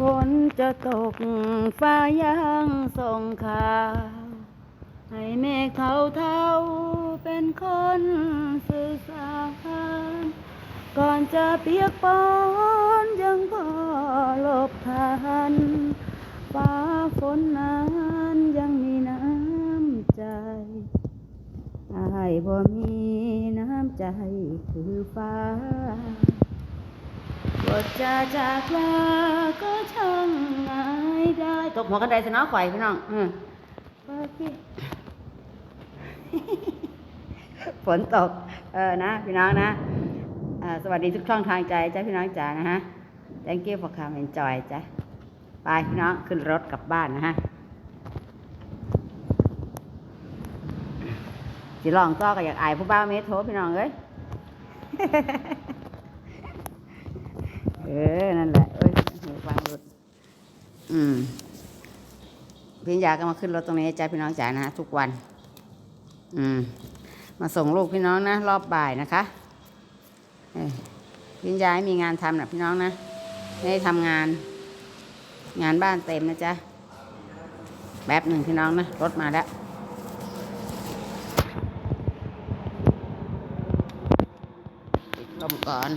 ฝนจะตกฟ้ายังส่งข่าวให้เมฆเทาเทาเป็นคนสื่อสารก่อนจะเปียกปอนยังพอหลบทันฟ้าฝนนั้นยังมีน้ำใจอายบ่มีน้ำใจคือฟ้า บทจะจากลาก็ช่างง่ายได้ตกหัวกันไดสนอข่อยพี่น้องอืมฝนตก เออนะ พี่น้องนะสวัสดีทุกช่องทางใจจ้าพี่น้องจ๋านะฮะ thank you for come enjoy จ้ะไปพี่น้องขึ้นรถกลับบ้านนะฮะสิลองก็ก็อยากอายผู้บ้าวเมโทพี่น้องเอ้ย ออ นั่นแหละเอ้ยหูฟังหลุด อืมพี่ยาก็มาขึ้นรถตรงนี้จ้าพี่น้องจ๋านะทุกวัน อืม มาส่งลูกพี่น้องนะ รอบบ่ายนะคะพี่ยายมีงานทำนะพี่น้องนะไม่ได้ทำงาน งานบ้านเต็มนะจ๊ะแป๊บหนึ่งพี่น้องนะ รถมาแล้วปิดลมก่อน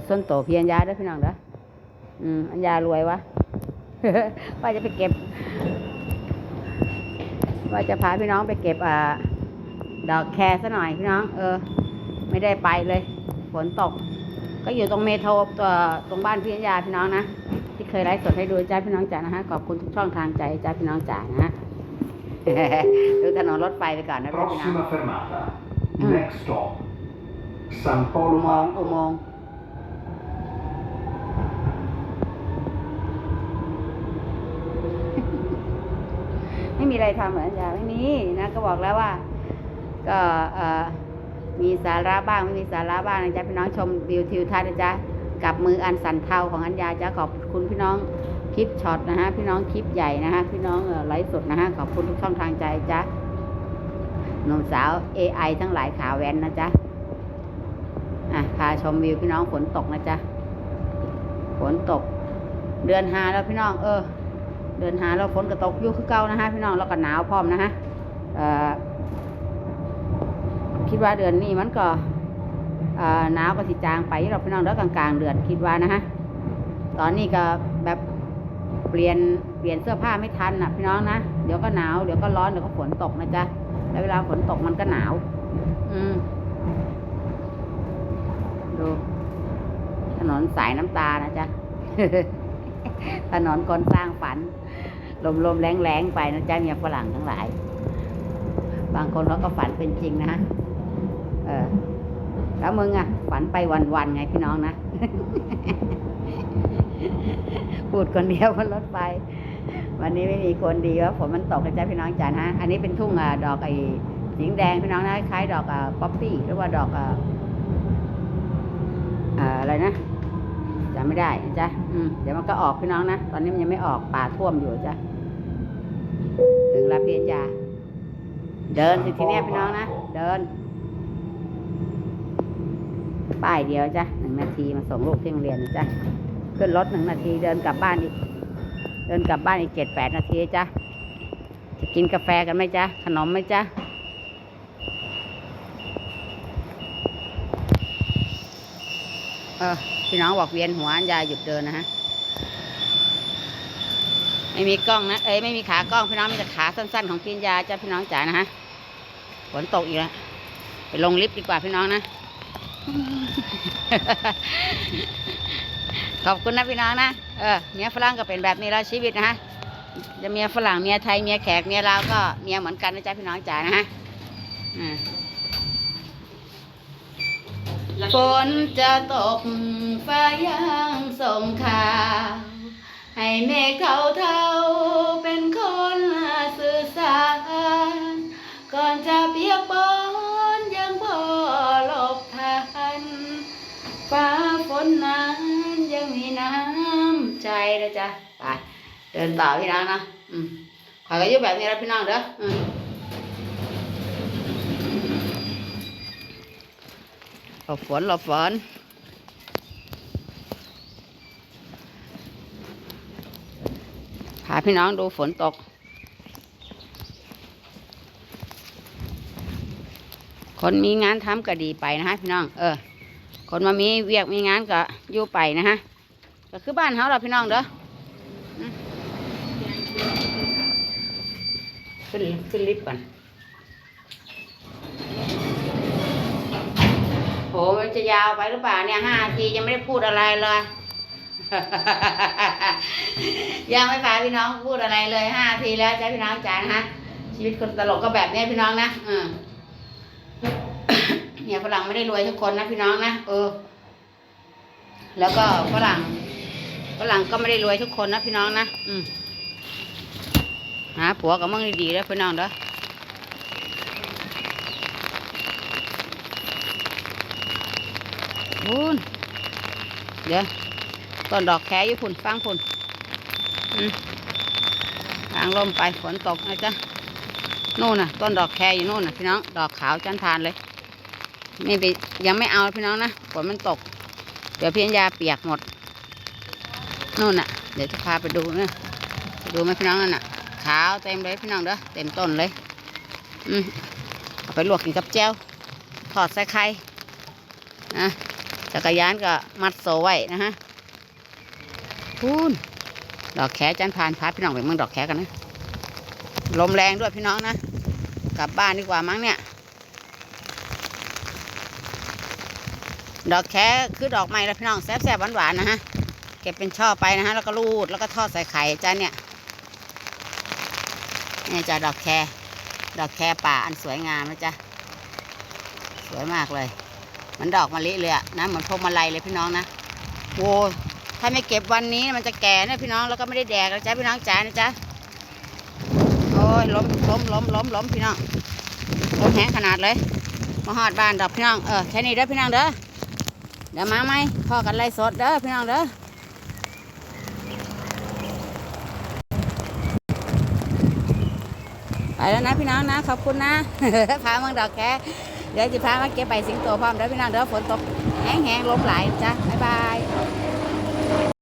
ถส้นโตเพียนยาเด้อพี่น้องเด้ออืมอันยารวยวะว่าจะไปเก็บ ว่าจะพาพี่น้องไปเก็บอ่าดอกแคร์ซะหน่อยพี่น้อง เออ ไม่ได้ไปเลย ฝนตก ก็อยู่ตรงเมโทรตัวตรงบ้านพี่อัญญาพี่น้องนะที่เคยไลฟ์สดให้ดูจ้าพี่น้องจ๋านะฮะขอบคุณทุกช่องทางใจจ้าพี่น้องจ๋านะฮะดูถนนรถไฟไปก่อนนะพี่น้อง Prossima fermata. Mm. Next stop. San อุ Polo โมงค์อุ Marco. โมงค์ ไม่มีอะไรทำเหมือนจะไม่มีนะก็บอกแล้วว่า ก็มีสาระบ้างไม่มีสาระบ้างนะจ๊ะพี่น้องชมวิวทิวทัศน์นะจ๊ะกับมืออันสันเทาของอัญญาจ้ะขอบคุณพี่น้องคลิปช็อตนะฮะพี่น้องคลิปใหญ่นะฮะพี่น้องไลฟ์สดนะฮะขอบคุณทุกช่องทางใจจ้ะหนุ่มสาว AI ทั้งหลายขาแวนนะจ๊ะอะพาชมวิวพี่น้องฝนตกนะจ๊ะฝนตก เดือนหาแล้วพี่น้อง เออ เดินหาเราฝนกระตกอยู่คือเก่านะฮะพี่น้องแล้วก็หนาวพร้อมนะฮะคิดว่าเดือนนี้มันก็หนาวก็สิจางไปเราพี่น้องแล้วกลางๆ เดือนคิดว่านะฮะตอนนี้ก็แบบเปลี่ยนเปลี่ยนเสื้อผ้าไม่ทันนะพี่น้องนะเดี๋ยวก็หนาวเดี๋ยวก็ร้อนเดี๋ยวก็ฝนตกนะจ๊ะแล้วเวลาฝนตกมันก็หนาว อืมดูถนนสายน้ำตานะจ๊ะถนนคนสร้างฝัน ลมลมๆแรงแรงๆไปนะจ๊ะเมียฝรั่งทั้งหลาย บางคนเขาก็ฝันเป็นจริงนะเออ แล้วมึงอะฝันไปวันๆไงพี่น้องนะพูดคนเดียวบนรถไฟวันนี้ไม่มีคนดีว่าฝนมันตกนะจ๊ะพี่น้องจ๋านะอันนี้เป็นทุ่งอะดอกไอ้สีแดงพี่น้องนะคล้ายดอกป๊อปปี้หรือว่าดอกอะอ่าอะไรนะจำไม่ได้จ๊ะเดี๋ยวมันก็ออกพี่น้องนะ ตอนนี้มันยังไม่ออกป่าท่วมอยู่จ้ะ ถึงแล้วพี่จ๋าเดินสิทีเนี้ยพี่น้องนะ เดิน ป้ายเดียวจ้ะหนึ่งนาทีมาส่งลูกที่โรงเรียนนะจ้ะขึ้นรถหนึ่งนาทีเดินกลับบ้านอีก เดินกลับบ้านอีกเจ็ดแปดนาทีจ้ะจะกินกาแฟกันไหมจ๊ะ ขนมไหมจ๊ะเออพี่น้องบอกเวียนหัวอันยาหยุดเดินนะฮะ ไม่มีกล้องนะ เอ้ยไม่มีขากล้องพี่น้องมีแต่ขาสั้น ๆ ของพี่อัญญาจ้ะพี่น้องจ๋านะฮะฝนตกอีกแล้วไปลงลิฟต์ดีกว่าพี่น้องนะ ขอบคุณนะพี่น้องนะ เออเมียฝรั่งก็เป็นแบบนี้แล้วชีวิตนะฮะจะเมียฝรั่งเมียไทยเมียแขกเมียลาวก็เมียเหมือนกันนะจ๊ะพี่น้องจ๋านะฮะอ่าฝนจะตกฟ้ายังส่งขา ให้เมฆเทาเทาเป็นคนสื่อสาร ก่อนจะเปียกปอนยังพอหลบทัน ฟ้าฝนนั้นยังมีน้ำใจนะจ๊ะไปเดินต่อพี่น้องนะอืมขาก็อยู่แบบนี้แล้วพี่น้องเด้ออืมหลบฝนหลบฝน พี่น้องดูฝนตก คนมีงานทำก็ดีไปนะฮะพี่น้อง เออ คนมามีเวียกมีงานก็อยู่ไปนะฮะ ก็คือบ้านเขาเราพี่น้องเด้อขึ้นขึ้นลิฟต์ก่อนโหมันจะยาวไปหรือเปล่าเนี่ยห้านาทียังไม่ได้พูดอะไรเลย ยังไม่พาพี่น้องพูดอะไรเลยห้าทีแล้วจ้าพี่น้องจ๋านะฮะชีวิตคนตลกก็แบบนี้พี่น้องนะอืมเนี่ยฝรั่งไม่ได้รวยทุกคนนะพี่น้องนะเออ แล้วก็ฝรั่งฝรั่งก็ไม่ได้รวยทุกคนนะพี่น้องนะอืมหาผัวกับมั่งดีๆแล้วพี่น้องเด้อพุ่นเดี๋ยว ต้นดอกแคอยู่พุ่นฟังพุ่นอืมทางลมไปฝนตกนะจ๊ะนู่นน่ะ ต้นดอกแคอยู่นู่นน่ะพี่น้องดอกขาวจันทานเลยไม่ไปยังไม่เอาพี่น้องนะฝนมันตก เดี๋ยวพี่อัญญาเปียกหมดนู่นน่ะ เดี๋ยวจะพาไปดูนะไปดูไหมพี่น้องนั่นน่ะ ขาวเต็มเลยพี่น้องเด้อเต็มต้นเลย อืมเอาไปลวกกินกับแจ่วทอดใส่ไข่นะจักรยานก็มัดโซไว้นะฮะ พูนดอกแขจันพานพาพี่น้องไปเมืองดอกแขกันนะลมแรงด้วยพี่น้องนะ กลับบ้านดีกว่ามั้งเนี่ย ดอกแคคือดอกไม้แล้วพี่น้องแซ่บๆหวานๆนะฮะเก็บเป็นช่อไปนะฮะแล้วก็รูดแล้วก็ทอดใส่ไข่จ้าเนี่ยนี่จ้าดอกแคดอกแคป่าอันสวยงามนะจ๊ะสวยมากเลยเหมันดอกมะลิเลยอะนะเหมือนพวงมาลัยเลยพี่น้องนะโว้ ถ้าไม่เก็บวันนี้มันจะแก่นะพี่น้องแล้วก็ไม่ได้แดกแล้วจ้าพี่น้องจ๋านะจ๊ะโอ้ยล้มล้มล้มล้มล้มพี่น้องล้มแห้งขนาดเลยมาหอดบ้านดอกพี่น้องเออแค่นี้เด้อพี่น้องเด้อเดี๋ยวมาไหมพ่อกันไล่สดเด้อพี่น้องเด้อไปแล้วนะพี่น้องนะขอบคุณนะพามืองดอกแคเดี๋ยวจะพามาเก็บใบสิงโตพร้อมเด้อพี่น้องเด้อฝนตกแห้งๆลมไหลายจ้ะบ๊ายบาย